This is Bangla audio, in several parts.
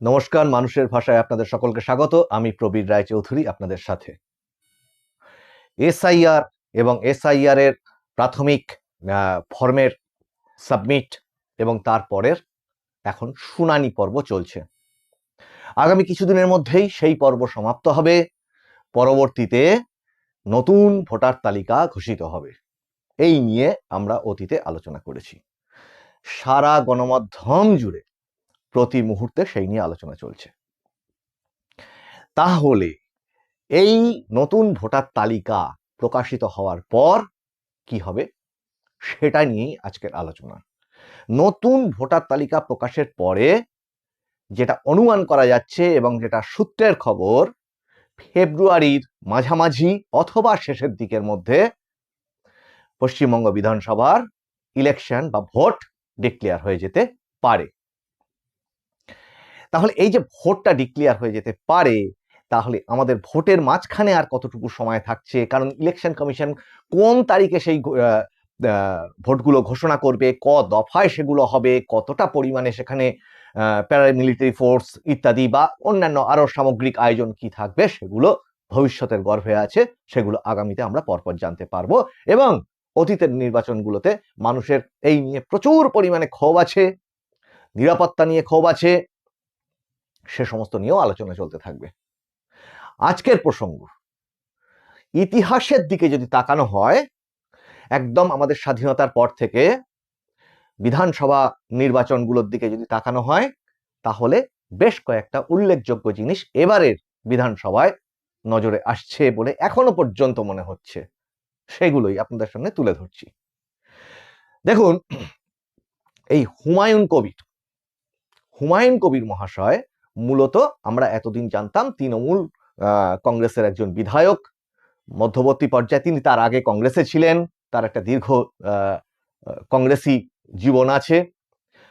নমস্কার, মানুষের ভাষায় আপনাদের সকলকে স্বাগত। আমি প্রবীর রায়চৌধুরী আপনাদের সাথে। এসআইআর এবং এসআইআর এর প্রাথমিক ফর্মের সাবমিট এবং তারপরের এখন শুনানি পর্ব চলছে। আগামী কিছুদিনের মধ্যেই সেই পর্ব সমাপ্ত হবে। পরবর্তীতে নতুন ভোটার তালিকা ঘোষিত হবে। এই নিয়ে আমরা অতীতে আলোচনা করেছি। সারা গণমাধ্যম জুড়ে প্রতি মুহূর্তে সেই নিয়ে আলোচনা চলছে। তাহলে এই নতুন ভোটার তালিকা প্রকাশিত হওয়ার পর কি হবে? সেটা নিয়েই আজকের আলোচনা। নতুন ভোটার তালিকা প্রকাশের পরে যেটা অনুমান করা যাচ্ছে এবং যেটা সূত্রের খবর, ফেব্রুয়ারির মাঝামাঝি অথবা শেষের দিকের মধ্যে পশ্চিমবঙ্গ বিধানসভার ইলেকশন বা ভোট ডিক্লেয়ার হয়ে যেতে পারে। তাহলে এই যে ভোটটা ডিক্লেয়ার হয়ে যেতে পারে, তাহলে আমাদের ভোটের মাঝখানে আর কতটুকু সময় থাকছে? কারণ ইলেকশন কমিশন কোন তারিখে সেই ভোটগুলো ঘোষণা করবে, ক দফায় সেগুলো হবে, কতটা পরিমাণে সেখানে প্যারামিলিটারি ফোর্স ইত্যাদি বা অন্যান্য আরও সামগ্রিক আয়োজন কি থাকবে সেগুলো ভবিষ্যতের গর্ভে আছে, সেগুলো আগামীতে আমরা পরপর জানতে পারব। এবং অতীতের নির্বাচনগুলোতে মানুষের এই নিয়ে প্রচুর পরিমাণে ক্ষোভ আছে, নিরাপত্তা নিয়ে ক্ষোভ আছে সে সমস্ত নিয়েও আলোচনা চলতে থাকবে। আজকের প্রসঙ্গ, ইতিহাসের দিকে যদি তাকানো হয়, একদম আমাদের স্বাধীনতার পর থেকে বিধানসভা নির্বাচনগুলোর দিকে যদি তাকানো হয়, তাহলে বেশ কয়েকটা উল্লেখযোগ্য জিনিস এবারের বিধানসভায় নজরে আসছে বলে এখনও পর্যন্ত মনে হচ্ছে। সেগুলোই আপনাদের সামনে তুলে ধরছি। দেখুন, এই হুমায়ুন কবির হুমায়ুন কবির মহাশয় মূলত আমরা এতদিন জানতাম তৃণমূল কংগ্রেসের একজন বিধায়ক, মধ্যবর্তী পর্যায়ে তিনি তার আগে কংগ্রেসে ছিলেন, তার একটা দীর্ঘ কংগ্রেসি জীবন আছে।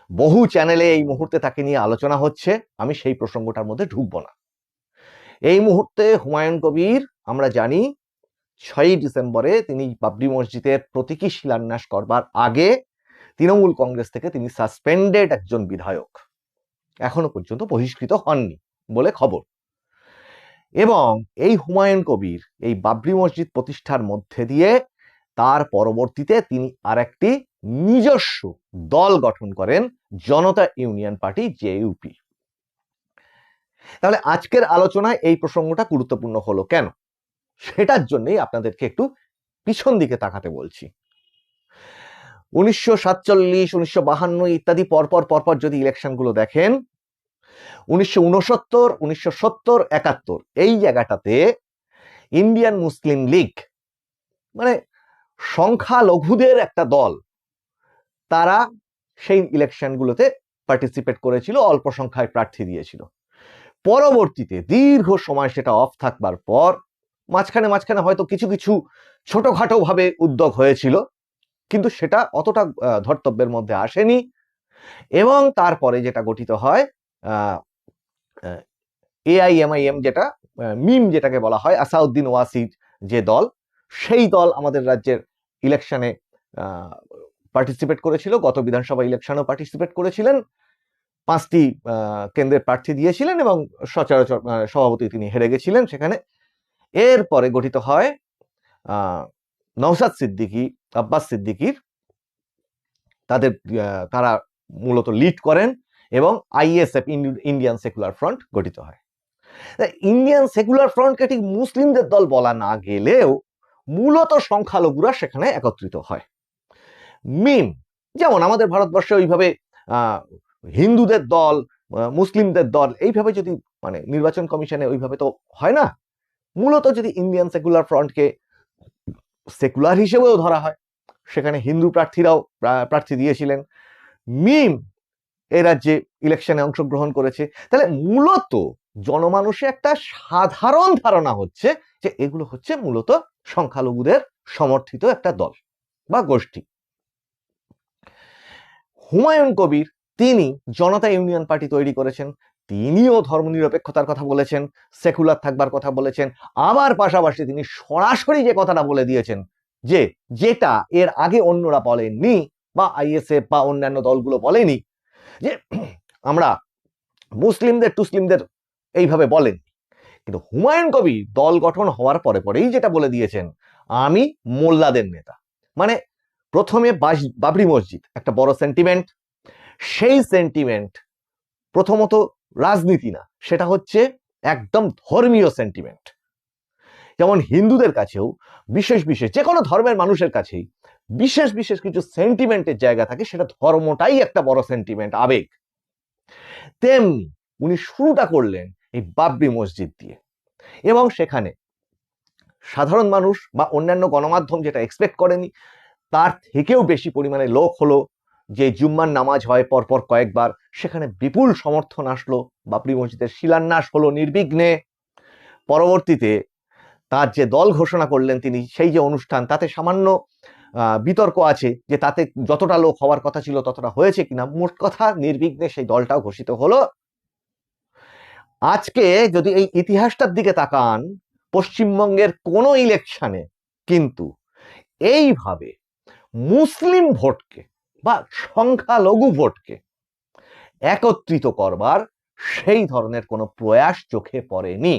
বহু চ্যানেলে এই মুহূর্তে তাকে নিয়ে আলোচনা হচ্ছে, আমি সেই প্রসঙ্গটার মধ্যে ঢুকবো না। এই মুহূর্তে হুমায়ুন কবির, আমরা জানি, ছয়ই ডিসেম্বরে তিনি বাবরি মসজিদের প্রতীকী শিলান্যাস করবার আগে তৃণমূল কংগ্রেস থেকে তিনি সাসপেন্ডেড একজন বিধায়ক। এখনও পর্যন্ত বহিষ্কৃত হননি বলে খবর। এবং এই হুমায়ুন কবির, এই বাবরি মসজিদ প্রতিষ্ঠার মধ্যে দিয়ে তার পরবর্তীতে তিনি আরেকটি নিজস্ব দল গঠন করেন জনতা ইউনিয়ন পার্টি জেইউপি তাহলে আজকের আলোচনায় এই প্রসঙ্গটা গুরুত্বপূর্ণ হলো কেন? সেটার জন্যই আপনাদেরকে একটু পিছন দিকে তাকাতে বলছি। উনিশশো সাতচল্লিশ, উনিশশো বাহান্ন ইত্যাদি পরপর পরপর যদি ইলেকশনগুলো দেখেন, উনিশশো উনসত্তর উনিশশো সত্তর, একাত্তর, এই জায়গাটাতে ইন্ডিয়ান মুসলিম লীগ মানে সংখ্যালঘুদের একটা দল, তারা সেই ইলেকশনগুলোতে পার্টিসিপেট করেছিল, অল্প সংখ্যায় প্রার্থী দিয়েছিল। পরবর্তীতে দীর্ঘ সময় সেটা অফ থাকবার পর, মাঝখানে মাঝখানে হয়তো কিছু কিছু ছোটখাটো ভাবে উদ্যোগ হয়েছিল কিন্তু সেটা অতটা ধর্তব্যের মধ্যে আসেনি এবং তারপরে যেটা গঠিত হয় এআইএমআইএম যেটা মিম যেটাকে বলা হয়, আসাউদ্দিন ওয়াসির যে দল, সেই দল আমাদের রাজ্যের ইলেকশনে পার্টিসিপেট করেছিল। গত বিধানসভা ইলেকশনেও পার্টিসিপেট করেছিলেন। পাঁচটি কেন্দ্রের প্রার্থী দিয়েছিলেন এবং সচরাচর সভাপতি তিনি হেরে গেছিলেন সেখানে। এরপরে গঠিত হয় নওসাদ সিদ্দিকী আব্বাস সিদ্দিকির তাদের তারা মূলত লিড করেন এবং আইএসএফ ইন্ডিয়ান সেকুলার ফ্রন্ট গঠিত হয়। ইন্ডিয়ান সেকুলার ফ্রন্টকে ঠিক মুসলিমদের দল বলা না গেলেও মূলত সংখ্যালঘুরা সেখানে একত্রিত হয়। মিম, যেমন আমাদের ভারতবর্ষে ওইভাবে হিন্দুদের দল মুসলিমদের দল এইভাবে যদি মানে নির্বাচন কমিশনে ওইভাবে তো হয় না। মূলত যদি ইন্ডিয়ান সেকুলার ফ্রন্টকে সেকুলার হিসেবেও ধরা হয়। সেখানে হিন্দু প্রার্থীরাও প্রার্থী দিয়েছিলেন। মিম এ রাজ্যে ইলেকশনে অংশগ্রহণ করেছে। তাহলে মূলত জনমানুষে একটা সাধারণ ধারণা হচ্ছে যে এগুলো হচ্ছে মূলত সংখ্যালঘুদের সমর্থিত একটা দল বা গোষ্ঠী। হুমায়ুন কবির, তিনি জনতা ইউনিয়ন পার্টি তৈরি করেছেন। তিনিও ধর্মনিরপেক্ষতার কথা বলেছেন, সেকুলার থাকবার কথা বলেছেন আবার পাশাপাশি তিনি সরাসরি যে কথাটা বলে দিয়েছেন যে যেটা এর আগে অন্যরা বলেননি বা আইএসএফ বা অন্যান্য দলগুলো বলেনি, যে আমরা মুসলিমদের টুসলিমদের এইভাবে বলেন কিন্তু হুমায়ুন কবি দল গঠন হওয়ার পরে পরেই যেটা বলে দিয়েছেন, আমি মোল্লাদের নেতা। মানে প্রথমে বাবরি মসজিদ, একটা বড় সেন্টিমেন্ট সেই সেন্টিমেন্ট প্রথমত রাজনীতি না, সেটা হচ্ছে একদম ধর্মীয় সেন্টিমেন্ট যেমন হিন্দুদের কাছেও বিশেষ বিশেষ যে কোনো ধর্মের মানুষের কাছেই বিশেষ বিশেষ কিছু সেন্টিমেন্টের জায়গা থাকে, সেটা ধর্মটাই একটা বড় সেন্টিমেন্ট আবেগ। তেমনি উনি শুরুটা করলেন এই বাবরি মসজিদ দিয়ে এবং সেখানে সাধারণ মানুষ বা অন্যান্য গণমাধ্যম যেটা এক্সপেক্ট করেনি, তার থেকেও বেশি পরিমাণে লোক হলো যে জুম্মার নামাজ হয় পরপর কয়েকবার, সেখানে বিপুল সমর্থন আসলো। বাবরি মসজিদের শিলান্যাস হলো নির্বিঘ্নে। পরবর্তীতে তার যে দল ঘোষণা করলেন তিনি, সেই যে অনুষ্ঠান, তাতে সামান্য বিতর্ক আছে যে তাতে যতটা লোক হওয়ার কথা ছিল ততটা হয়েছে কিনা। মোট কথা নির্বিঘ্নে সেই দলটাও ঘোষিত হলো। আজকে যদি এই ইতিহাসটার দিকে তাকান, পশ্চিমবঙ্গের কোনো ইলেকশনে কিন্তু এইভাবে মুসলিম ভোটকে বা সংখ্যালঘু ভোটকে একত্রিত করবার সেই ধরনের কোনো প্রয়াস চোখে পড়েনি।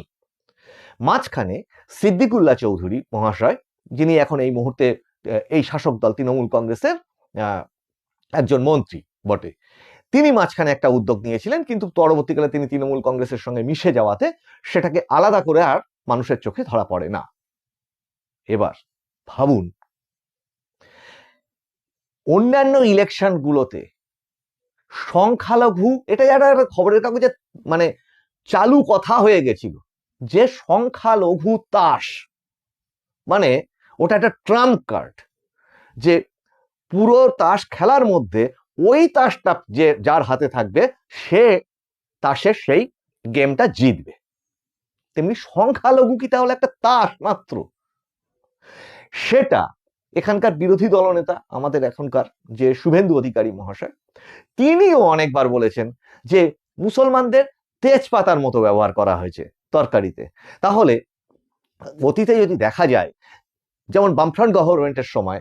মাঝখানে সিদ্দিকুল্লাহ চৌধুরী মহাশয়, যিনি এখন এই মুহূর্তে এই শাসক দল তৃণমূল কংগ্রেসের একজন মন্ত্রী বটে। তিনি মাঝখানে একটা উদ্যোগ নিয়েছিলেন, কিন্তু পরবর্তীকালে তিনি তৃণমূল কংগ্রেসের সঙ্গে মিশে যাওয়াতে সেটাকে আলাদা করে আর মানুষের চোখে ধরা পড়ে না। এবার ভাবুন অন্যান্য ইলেকশনগুলোতে সংখ্যালঘু, এটা একটা খবরের কাগজে মানে চালু কথা হয়ে গেছিল, যে সংখ্যালঘু তাস মানে ওটা একটা ট্রাম্প কার্ড, যে পুরো তাস খেলার মধ্যে ওই তাসটা যে যার হাতে থাকবে, সে তাসের সেই গেমটা জিতবে। তেমনি সংখ্যালঘু কি তাহলে একটা তাস মাত্র? সেটা এখানকার বিরোধী দলনেতা আমাদের এখনকার যে শুভেন্দু অধিকারী মহাশয়, তিনিও অনেকবার বলেছেন যে মুসলমানদের তেজপাতার মতো ব্যবহার করা হয়েছে তরকারিতে। তাহলে অতীতে যদি দেখা যায়, যেমন বামফ্রন্ট গভর্নমেন্টের সময়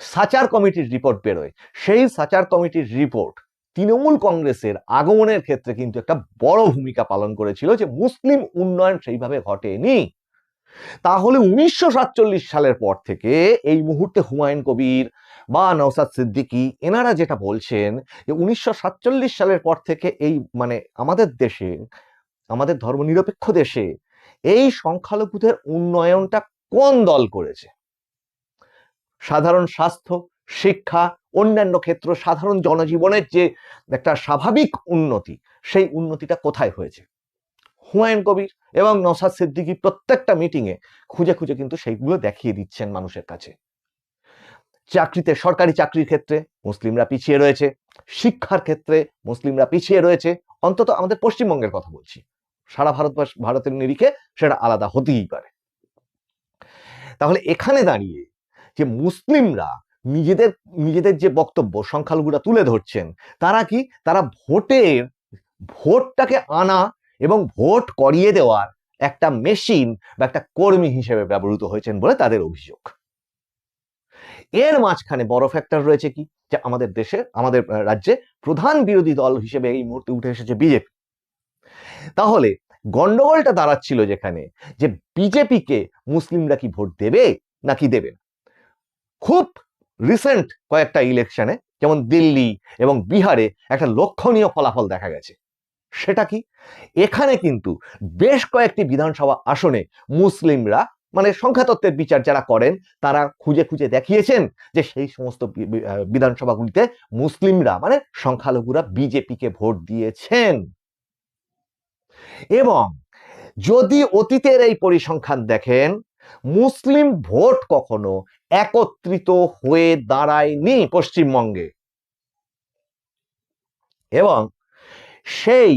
সাচার কমিটির রিপোর্ট বেরোয়, সেই সাচার কমিটির রিপোর্ট তৃণমূল কংগ্রেসের আগমনের ক্ষেত্রে কিন্তু একটা বড় ভূমিকা পালন করেছিল যে মুসলিম উন্নয়ন সেইভাবে ঘটেনি। তাহলে উনিশশো সাতচল্লিশ সালের পর থেকে এই মুহূর্তে হুমায়ুন কবির বা নওসাদ সিদ্দিকী এনারা যেটা বলছেন যে উনিশশো সাতচল্লিশ সালের পর থেকে এই মানে আমাদের দেশে, আমাদের ধর্মনিরপেক্ষ দেশে এই সংখ্যালঘুদের উন্নয়নটা কোন দল করেছে? সাধারণ স্বাস্থ্য, শিক্ষা, অন্যান্য ক্ষেত্র, সাধারণ জনজীবনের যে একটা স্বাভাবিক উন্নতি, সেই উন্নতিটা কোথায় হয়েছে? হুমায়ুন কবির এবং নসাদ সিদ্দিকী প্রত্যেকটা মিটিংয়ে খুঁজে খুঁজে কিন্তু সেইগুলো দেখিয়ে দিচ্ছেন মানুষের কাছে। চাকরিতে, সরকারি চাকরির ক্ষেত্রে মুসলিমরা পিছিয়ে রয়েছে, শিক্ষার ক্ষেত্রে মুসলিমরা পিছিয়ে রয়েছে, অন্তত আমাদের পশ্চিমবঙ্গের কথা বলছি। সারা ভারতবর্ষ, ভারতের নিরিখে সেটা আলাদা হতেই পারে। তাহলে এখানে দাঁড়িয়ে যে মুসলিমরা নিজেদের নিজেদের যে বক্তব্য সংখ্যালঘুরা তুলে ধরছেন, তারা কি, তারা ভোটের, ভোটটাকে আনা এবং ভোট করিয়ে দেওয়ার একটা মেশিন বা একটা কর্মী হিসেবে ব্যবহৃত হয়েছেন বলে তাদের অভিযোগ। এর মাঝখানে বড় ফ্যাক্টর রয়েছে কি? যে আমাদের দেশে, আমাদের রাজ্যে প্রধান বিরোধী দল হিসেবে এই মুহূর্তে উঠে এসেছে বিজেপি। তাহলে গন্ডগোলটা দাঁড়াচ্ছিল যেখানে যে বিজেপিকে মুসলিমরা কি ভোট দেবে নাকি দেবে খুব রিসেন্ট কয়েকটা ইলেকশনে যেমন দিল্লি এবং বিহারে একটা লক্ষণীয় ফলাফল দেখা গেছে। সেটা কি? এখানে কিন্তু বেশ কয়েকটি বিধানসভা আসনে মুসলিমরা মানে সংখ্যাতত্ত্বের বিচার যারা করেন, তারা খুঁজে খুঁজে দেখিয়েছেন যে সেই সমস্ত বিধানসভাগুলিতে মুসলিমরা মানে সংখ্যালঘুরা বিজেপিকে ভোট দিয়েছেন। এবং যদি অতীতের এই পরিসংখ্যান দেখেন, মুসলিম ভোট কখনো একত্রিত হয়ে দাঁড়ায়নি পশ্চিমবঙ্গে। এবং সেই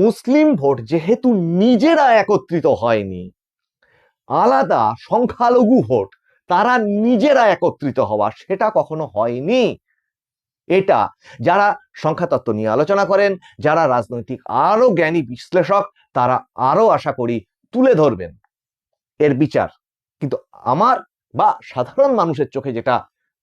মুসলিম ভোট যেহেতু নিজেরা একত্রিত হয়নি, আলাদা সংখ্যালঘু ভোট তারা নিজেরা একত্রিত হওয়া সেটা কখনো হয়নি। এটা যারা সংখ্যাতত্ত্ব নিয়ে আলোচনা করেন, যারা রাজনৈতিক আরও জ্ঞানী বিশ্লেষক, তারা আরও আশা করি তুলে ধরবেন এর বিচার। কিন্তু আমার বা সাধারণ মানুষের চোখে যেটা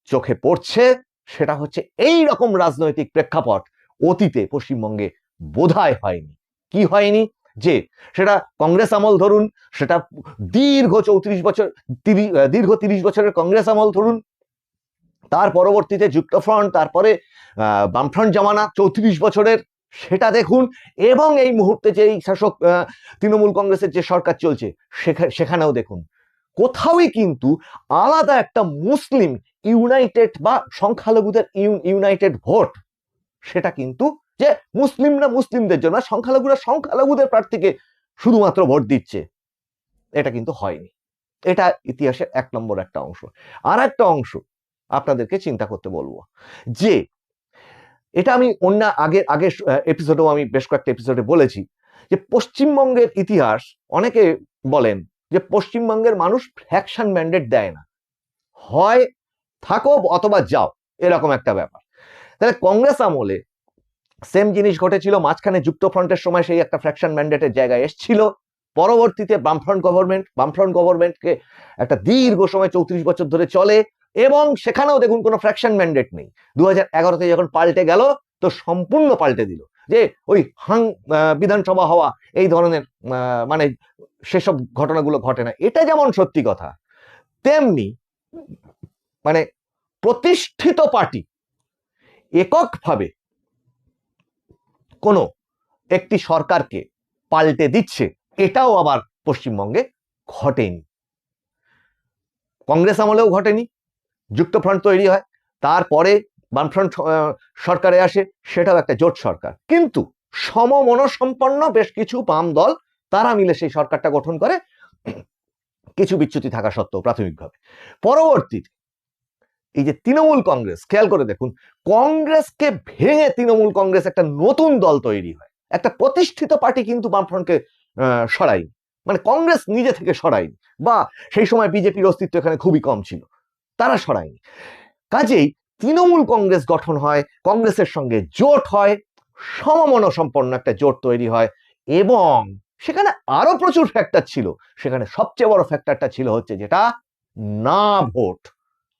চোখে পড়ছে, সেটা হচ্ছে এই রকম রাজনৈতিক প্রেক্ষাপট অতীতে পশ্চিমবঙ্গে বোধহয় হয়নি। কি হয়নি? যে সেটা কংগ্রেস আমল ধরুন, সেটা দীর্ঘ চৌত্রিশ বছর দীর্ঘ তিরিশ বছরের কংগ্রেস আমল ধরুন, তার পরবর্তীতে যুক্তফ্রন্ট, তারপরে বামফ্রন্ট জামানা চৌত্রিশ বছরের, সেটা দেখুন, এবং এই মুহূর্তে যে শাসক তৃণমূল কংগ্রেসের যে সরকার চলছে, সেখা- সেখানেও দেখুন। কোথাওই কিন্তু আলাদা একটা মুসলিম ইউনাইটেড বা সংখ্যালঘুদের ইউনাইটেড ভোট, সেটা কিন্তু যে মুসলিমরা মুসলিমদের জন্য সংখ্যালঘুরা সংখ্যালঘুদের প্রার্থীকে শুধুমাত্র ভোট দিচ্ছে। এটা কিন্তু হয়নি। এটা ইতিহাসের এক নম্বর একটা অংশ। আর একটা অংশ আপনাদেরকে চিন্তা করতে বলব যে, এটা আমি অন্য আগে আগের এপিসোডেও আমি বেশ কয়েকটা এপিসোডে বলেছি যে পশ্চিমবঙ্গের ইতিহাস, অনেকে বলেন যে পশ্চিমবঙ্গের মানুষ ফ্যাকশন ম্যান্ডেট দেয় না। হয় থাকো অথবা যাও, এরকম একটা ব্যাপার। তাহলে কংগ্রেস আমলে সেম জিনিস ঘটেছিল, মাঝখানে যুক্তফ্রন্টের সময় সেই একটা ফ্র্যাকশন ম্যান্ডেটের জায়গায় এসছিল। পরবর্তীতে বামফ্রন্ট গভর্নমেন্ট, বামফ্রন্ট গভর্নমেন্টকে একটা দীর্ঘ সময় চৌত্রিশ বছর ধরে চলে এবং সেখানেও দেখুন কোনো ফ্র্যাকশন ম্যান্ডেট নেই। দু হাজার যখন পাল্টে গেল, তো সম্পূর্ণ পাল্টে দিল। যে ওই হাং বিধানসভা হওয়া, এই ধরনের মানে সেসব ঘটনাগুলো ঘটে না। এটা যেমন সত্যি কথা, তেমনি মানে প্রতিষ্ঠিত পার্টি, এককভাবে কোনো একটি সরকারকে পাল্টে দিচ্ছে, এটাও আবার পশ্চিমবঙ্গে ঘটেনি। কংগ্রেস আমলেও ঘটেনি যুক্তফ্রন্ট তৈরি হয়, তারপরে বামফ্রন্ট সরকারে আসে, সেটাও একটা জোট সরকার। কিন্তু সমমনসম্পন্ন বেশ কিছু বাম দল, তারা মিলে সেই সরকারটা গঠন করে, কিছু বিচ্যুতি থাকা সত্ত্বেও প্রাথমিকভাবে। পরবর্তীতে এই যে তৃণমূল কংগ্রেস, খেয়াল করে দেখুন, কংগ্রেসকে ভেঙে তৃণমূল কংগ্রেস একটা নতুন দল তৈরি হয়। একটা প্রতিষ্ঠিত পার্টি কিন্তু বামফ্রন্টকে সরায়নি। মানে কংগ্রেস নিজে থেকে সরায়নি বা সেই সময় বিজেপির অস্তিত্ব এখানে খুবই কম ছিল। তারা সরায়নি। কাজেই তৃণমূল কংগ্রেস গঠন হয়, কংগ্রেসের সঙ্গে জোট হয়, সমমনসম্পন্ন একটা জোট তৈরি হয় এবং সেখানে আরও প্রচুর ফ্যাক্টর ছিল। সেখানে সবচেয়ে বড় ফ্যাক্টরটা ছিল হচ্ছে যেটা না ভোট।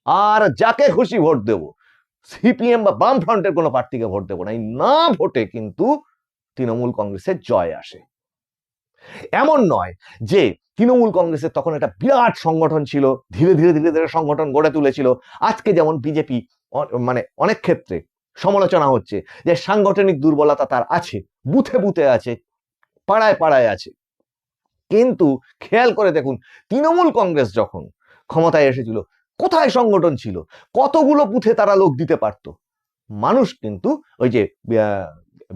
আর যাকে খুশি ভোট দেব? সিপিএম বা বাম ফ্রন্টের কোনো প্রার্থীকে ভোট দেবো না। এই না ভোটে কিন্তু তৃণমূল কংগ্রেসের জয় আসে। এমন নয় যে তৃণমূল কংগ্রেসের তখন একটা বিরাট সংগঠন ছিল, ধীরে ধীরে ধীরে ধীরে সংগঠন গড়ে তুলেছিল। আজকে যেমন বিজেপি মানে অনেক ক্ষেত্রে সমালোচনা হচ্ছে যে সাংগঠনিক দুর্বলতা তার আছে, বুথে বুথে আছে, পাড়ায় পাড়ায় আছে। কিন্তু খেয়াল করে দেখুন, তৃণমূল কংগ্রেস যখন ক্ষমতায় এসেছিল কোথায় সংগঠন ছিল? কতগুলো বুথে তারা লোক দিতে পারত? মানুষ কিন্তু ওই যে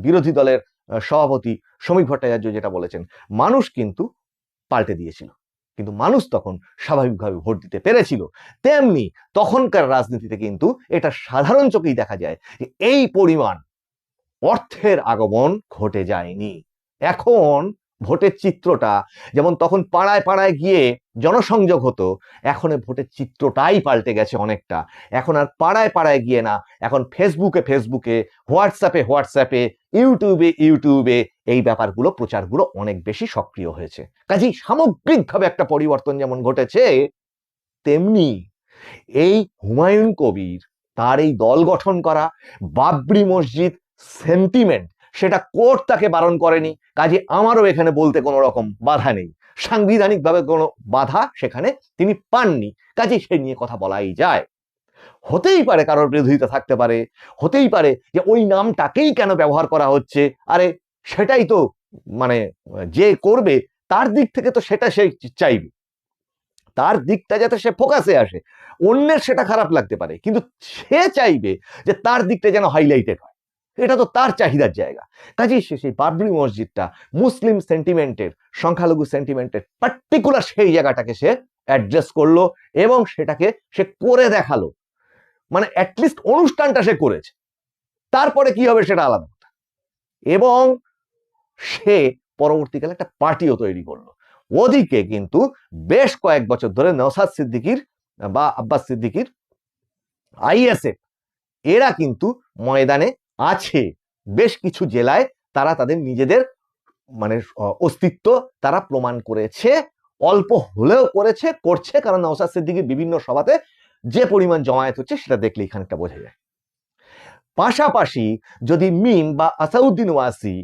বিরোধী দলের সভাপতি শ্রমিক ভট্টাচার্য যেটা বলেছেন, মানুষ কিন্তু পাল্টে দিয়েছিল। কিন্তু মানুষ তখন স্বাভাবিকভাবে ভোট দিতে পেরেছিল। তেমনি তখনকার রাজনীতিতে কিন্তু এটা সাধারণ চোখেই দেখা যায় যে, এই পরিমাণ অর্থের আগমন ঘটে যায়নি। এখন ভোটের চিত্রটা, যেমন তখন পাড়ায় পাড়ায় গিয়ে জনসংযোগ হতো, এখন ভোটের চিত্রটাই পাল্টে গেছে অনেকটা। এখন আর পাড়ায় পাড়ায় গিয়ে না, এখন ফেসবুকে ফেসবুকে হোয়াটসঅ্যাপে হোয়াটসঅ্যাপে ইউটিউবে ইউটিউবে এই ব্যাপারগুলো, প্রচারগুলো অনেক বেশি সক্রিয় হয়েছে। কাজেই সামগ্রিকভাবে একটা পরিবর্তন যেমন ঘটেছে, তেমনি এই হুমায়ুন কবির, তার এই দল গঠন করা বাবরি মসজিদ সেন্টিমেন্ট সেটা কোর্ট তাকে বারণ করেনি। কাজে আমারও এখানে বলতে কোনো রকম বাধা নেই। সাংবিধানিকভাবে কোনো বাধা সেখানে তিনি পাননি। কাজে সে নিয়ে কথা বলাই যায়। হতেই পারে কারোর বিরোধিতা থাকতে পারে। হতেই পারে যে ওই নামটাকেই কেন ব্যবহার করা হচ্ছে। আরে সেটাই তো মানে যে করবে, তার দিক থেকে তো সেটা সে চাইবে। তার দিকটা যাতে সে ফোকাসে আসে। অন্যের সেটা খারাপ লাগতে পারে। কিন্তু সে চাইবে যে তার দিকটা যেন হাইলাইটেড হয়। এটা তো তার চাহিদার জায়গা। কাজেই সে সেই বাবরি মসজিদটা মুসলিম সেন্টিমেন্টের সংখ্যালঘু সেন্টিমেন্টের পার্টিকুলার সেই জায়গাটাকে সে অ্যাড্রেস করল এবং সেটাকে সে করে দেখাল। মানে অ্যাটলিস্ট অনুষ্ঠানটা সে করেছে। তারপরে কি হবে সেটা আলাদা কথা। এবং সে পরবর্তীকালে একটা পার্টিও তৈরি করল। ওদিকে কিন্তু বেশ কয়েক বছর ধরে নওসাদ সিদ্দিকির বা আব্বাস সিদ্দিকির আইএসএফ, এরা কিন্তু ময়দানে আছে। বেশ কিছু জেলায় তারা তাদের নিজেদের মানে অস্তিত্ব তারা প্রমাণ করেছে, অল্প হলেও করেছে, করছে। কারণ নওসাদ সিদ্দিকির বিভিন্ন সভাতে যে পরিমাণ জমায়েত হচ্ছে সেটা দেখলে খানিকটা বোঝা যায়। পাশাপাশি যদি মিম বা আসাউদ্দিন ওয়াসি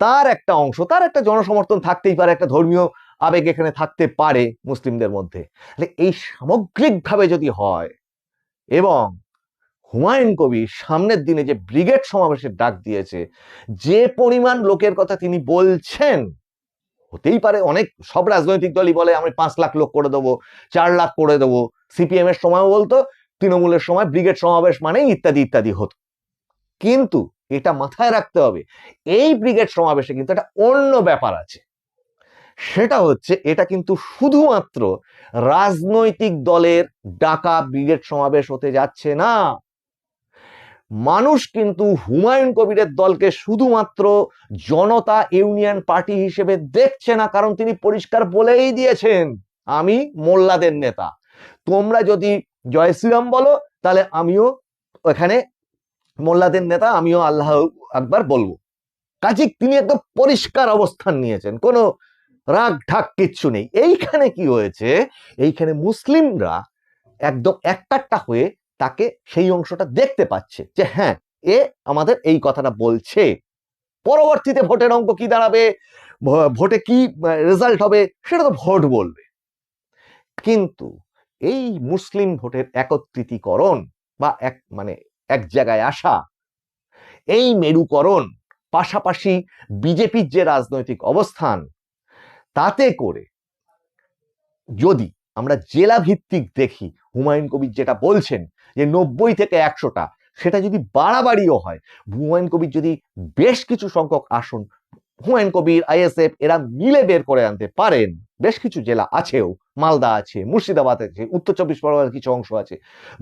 তার একটা অংশ, তার একটা জনসমর্থন থাকতেই পারে, একটা ধর্মীয় আবেগ এখানে থাকতে পারে মুসলিমদের মধ্যে। তাহলে এই সামগ্রিকভাবে যদি হয় এবং হুমায়ুন কবির সামনের দিনে যে ব্রিগেড সমাবেশের ডাক দিয়েছে, যে পরিমাণ লোকের কথা তিনি বলছেন, হতেই পারে অনেক, সব রাজনৈতিক দলই বলে আমি পাঁচ লাখ লোক করে দেবো, চার লাখ করে দেবো, সিপিএম এর সময়ও বলতো, তৃণমূলের সময় ব্রিগেড সমাবেশ মানে ইত্যাদি ইত্যাদি হতো। কিন্তু এটা মাথায় রাখতে হবে, এই ব্রিগেড সমাবেশে কিন্তু একটা অন্য ব্যাপার আছে। সেটা হচ্ছে, এটা কিন্তু শুধুমাত্র রাজনৈতিক দলের ডাকা ব্রিগেড সমাবেশ হতে যাচ্ছে না। মানুষ কিন্তু হুমায়ুন কবিরের দলকে শুধুমাত্র জনতা ইউনিয়ন পার্টি হিসেবে দেখছে না, কারণ তিনি পরিষ্কার বলেই দিয়েছেন, আমি মোল্লাদের নেতা। তোমরা যদি জয় শ্রীরাম বলো, তাহলে আমিও এখানে মোল্লাদের নেতা, আমিও আল্লাহ আকবার বলব। কাজে তিনি একদম পরিষ্কার অবস্থান নিয়েছেন, কোনো রাগ ঢাক কিচ্ছু নেই। এইখানে কি হয়েছে, এইখানে মুসলিমরা একদম এককাট্টা হয়ে তাকে সেই অংশটা দেখতে পাচ্ছে যে হ্যাঁ এ আমাদের এই কথাটা বলছে। পরবর্তীতে ভোটের অঙ্ক কি দাঁড়াবে? ভোটে কি রেজাল্ট হবে? সেটা তো ভোট বলবে। কিন্তু এই মুসলিম ভোটের একত্রিতীকরণ বা এক মানে এক জায়গায় আসা, এই মেরুকরণ পাশাপাশি বিজেপির যে রাজনৈতিক অবস্থান, তাতে করে যদি আমরা জেলা ভিত্তিক দেখি, হুমায়ুন কবির যেটা বলছেন যে নব্বই থেকে একশোটা, সেটা যদি বাড়াবাড়িও হয়, হুমায়ুন কবির যদি বেশ কিছু সংখ্যক আসন, হুমায়ুন কবির আইএসএফ এরা মিলে বের করে আনতে পারেন। বেশ কিছু জেলা আছেও, মালদা আছে, মুর্শিদাবাদ আছে, উত্তর চব্বিশ পরগনার কিছু অংশ আছে,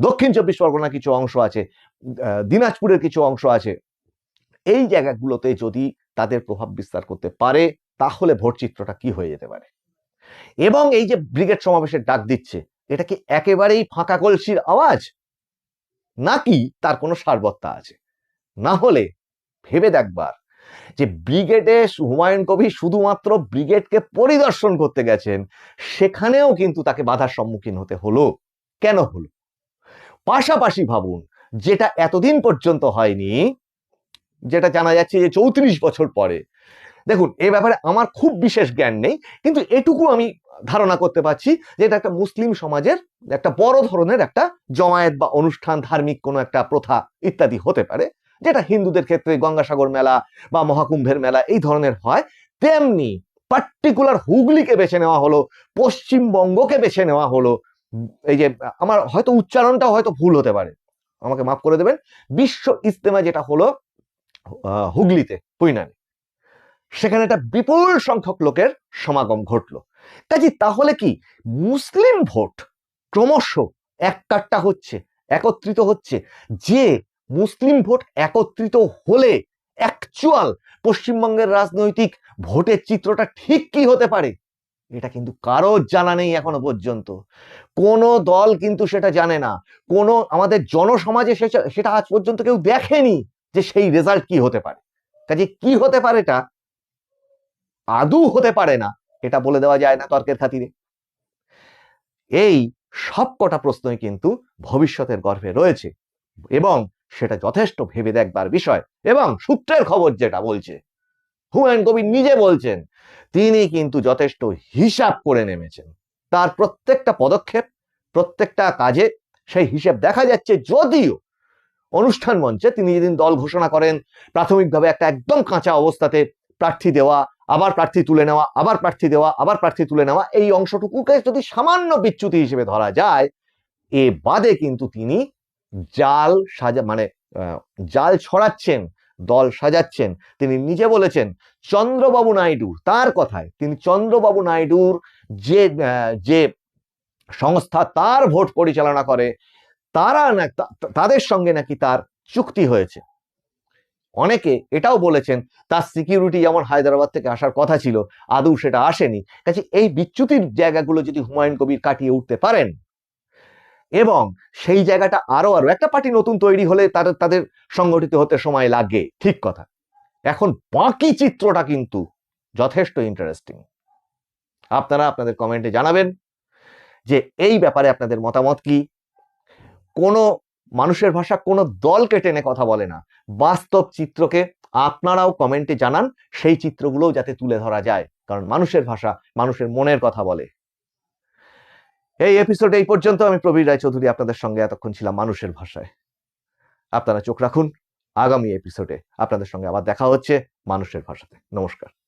দক্ষিণ চব্বিশ পরগনার কিছু অংশ আছে দিনাজপুরের কিছু অংশ আছে। এই জায়গাগুলোতে যদি তাদের প্রভাব বিস্তার করতে পারে, তাহলে ভোট চিত্রটা কি হয়ে যেতে পারে? এবং এই যে ব্রিগেড সমাবেশের ডাক দিচ্ছে, এটা কি একেবারেই ফাঁকা কলসির আওয়াজ? নাকি তার কোনো সারবত্তা আছে? না হলে ভেবে দেখবার যে ব্রিগেডে হুমায়ুন কবির শুধুমাত্র ব্রিগেডকে পরিদর্শন করতে গেছেন, সেখানেও কিন্তু তাকে বাধার সম্মুখীন হতে হলো। কেন হলো? পাশাপাশি ভাবুন, যেটা এতদিন পর্যন্ত হয়নি, যেটা জানা যাচ্ছে যে চৌত্রিশ বছর পরে। দেখুন, এ ব্যাপারে আমার খুব বিশেষ জ্ঞান নেই, কিন্তু এটুকু আমি ধারণা করতে পারছি যে এটা একটা মুসলিম সমাজের একটা বড় ধরনের একটা জমায়েত বা অনুষ্ঠান, ধার্মিক কোনো একটা প্রথা ইত্যাদি হতে পারে, যেটা হিন্দুদের ক্ষেত্রে গঙ্গাসাগর মেলা বা মহাকুম্ভের মেলা এই ধরনের হয়। তেমনি পার্টিকুলার হুগলিকে বেছে নেওয়া হলো, পশ্চিমবঙ্গকে বেছে নেওয়া হলো। এই যে আমার হয়তো উচ্চারণটাও হয়তো ভুল হতে পারে, আমাকে মাফ করে দেবেন। বিশ্ব ইস্তেমা যেটা হলো হুগলিতে পৈনানে সেখানে একটা বিপুল সংখ্যক লোকের সমাগম ঘটলো। কাজে, তাহলে কি মুসলিম ভোট ক্রমশ এককাট্টা হচ্ছে, একত্রিত হচ্ছে? যে মুসলিম ভোট একত্রিত হলে অ্যাকচুয়াল পশ্চিমবঙ্গের রাজনৈতিক ভোটের চিত্রটা ঠিক কি হতে পারে? এটা কিন্তু কারও জানা নেই এখনও পর্যন্ত। কোনো দল কিন্তু সেটা জানে না। কোনো আমাদের জনসমাজে সেটা আজ পর্যন্ত কেউ দেখেনি যে সেই রেজাল্ট কি হতে পারে। কাজে, কি হতে পারে এটা? আদৌ হতে পারে না। এটা বলে দেওয়া যায় না তর্কের খাতিরে। এই সব কটা প্রশ্নই কিন্তু ভবিষ্যতের গর্ভে রয়েছে এবং সেটা যথেষ্ট ভেবে দেখবার বিষয় এবং সূত্রের খবর যেটা বলছে। হুমায়ুন কবির নিজে বলছেন, তিনি কিন্তু যথেষ্ট হিসাব করে নেমেছেন। তার প্রত্যেকটা পদক্ষেপ, প্রত্যেকটা কাজে সেই হিসেব দেখা যাচ্ছে যদিও অনুষ্ঠান মঞ্চে তিনি যেদিন দল ঘোষণা করেন, প্রাথমিকভাবে একটা একদম কাঁচা অবস্থাতে প্রার্থী দেওয়া আবার প্রার্থী তুলে নেওয়া, আবার প্রার্থী দেওয়া, আবার প্রার্থী তুলে নেওয়া, এই অংশটুকুকে যদি সামান্য বিচ্যুতি হিসেবে ধরা যায়, এ বাদে কিন্তু তিনি জাল সাজা মানে জাল ছড়াচ্ছেন, দল সাজাচ্ছেন। তিনি নিজে বলেছেন, চন্দ্রবাবু নাইডু তার কথায় তিনি চন্দ্রবাবু নাইডুর যে যে সংস্থা তার ভোট পরিচালনা করে, তারা না তাদের সঙ্গে নাকি তার চুক্তি হয়েছে। অনেকে এটাও বলেছেন, তার সিকিউরিটি যেমন হায়দ্রাবাদ থেকে আসার কথা ছিল, আদৌ সেটা আসেনি। কাজে এই বিচ্যুতির জায়গাগুলো যদি হুমায়ুন কবির কাটিয়ে উঠতে পারেন, এবং সেই জায়গাটা আরও আরও, একটা পার্টি নতুন তৈরি হলে তাদের তাদের সংগঠিত হতে সময় লাগে, ঠিক কথা। এখন বাকি চিত্রটা কিন্তু যথেষ্ট ইন্টারেস্টিং আপনারা আপনাদের কমেন্টে জানাবেন যে এই ব্যাপারে আপনাদের মতামত কি? কোনো মানুষের ভাষা কোনো দলকে টেনে কথা বলে না। বাস্তব চিত্রকে আপনারাও কমেন্টে জানান, সেই চিত্রগুলোও যাতে তুলে ধরা যায়, কারণ মানুষের ভাষা মানুষের মনের কথা বলে। এই এপিসোড এই পর্যন্ত, আমি প্রবীর রায়চৌধুরী আপনাদের সঙ্গে এতক্ষণ ছিলাম মানুষের ভাষায়। আপনারা চোখ রাখুন, আগামী এপিসোডে আপনাদের সঙ্গে আবার দেখা হচ্ছে মানুষের ভাষাতে। নমস্কার।